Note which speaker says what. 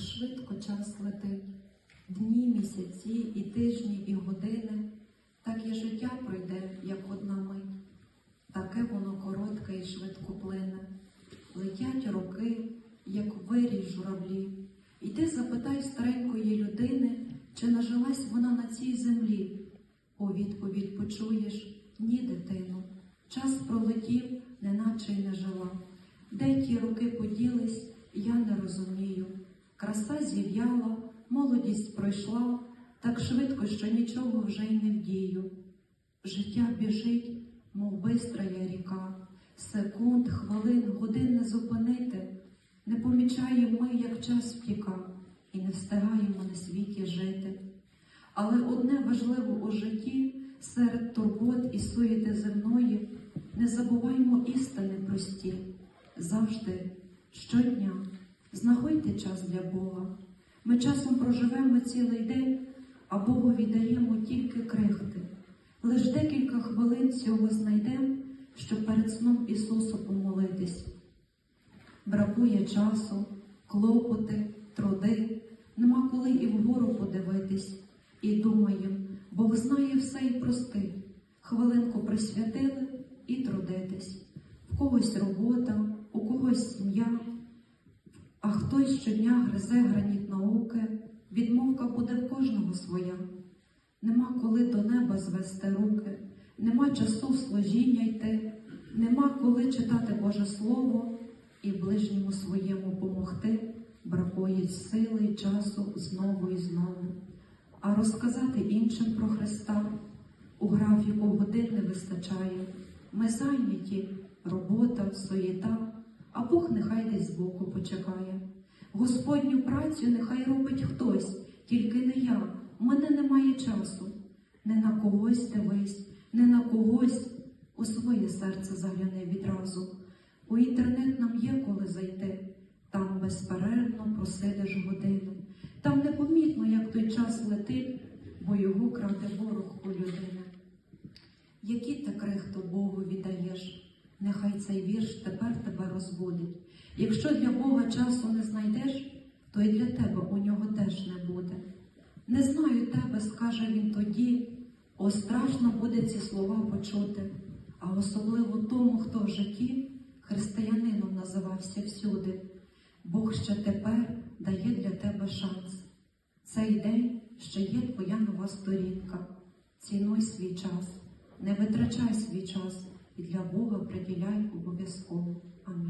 Speaker 1: швидко час летить, дні, місяці, і тижні, і години, так і життя пройде, як одна мить. Таке воно коротке і швидко плине. Летять роки, як вирій журавлі. І ти запитай старенької людини, чи нажилась вона на цій землі. У відповідь почуєш ні, дитину. Час пролетів, неначе й не жила. Де ті роки поділись, я не розумію. Краса зів'яла, молодість пройшла так швидко, що нічого вже й не вдію. Життя біжить, мов бистрая ріка, секунд, хвилин, годин не зупинити. Не помічаємо ми, як час втіка, і не встигаємо на світі жити. Але одне важливо у житті серед турбот і суєти земної, не забуваймо істини прості. Завжди, щодня, знаходьте час для Бога. Ми часом проживемо цілий день, а Богу віддаємо тільки крихти. Лиш декілька хвилин цього знайдемо, щоб перед сном Ісусу помолитись. Бракує часу, клопоти, труди, нема коли і вгору подивитись. І думаєм, Бог знає все і прости. Хвилинку присвятили і трудитись. В когось робота, у когось сім'я, хтось щодня гризе граніт науки, відмовка буде в кожного своя. Нема коли до неба звести руки, нема часу служіння йти, нема коли читати Боже Слово і ближньому своєму помогти, бракує сили й часу знову і знову. А розказати іншим про Христа у графіку годин не вистачає. Ми зайняті, робота, суєта, а Бог нехай десь збоку почекає. Господню працю нехай робить хтось, тільки не я, у мене немає часу. Не на когось дивись, не на когось у своє серце загляни відразу. У інтернет нам є коли зайти, там безперервно просидиш годину. Там непомітно, як той час летить, бо його краде ворог у людини. Які ти крихту Богу віддаєш, нехай цей вірш тепер тебе розбудить. Якщо для Бога часу не то і для тебе у нього теж не буде. Не знаю тебе, скаже він тоді, о, страшно буде ці слова почути, а особливо тому, хто в житті християнином називався всюди. Бог ще тепер дає для тебе шанс. Цей день ще є твоя нова сторінка. Цінуй свій час, не витрачай свій час і для Бога приділяй обов'язково. Амінь.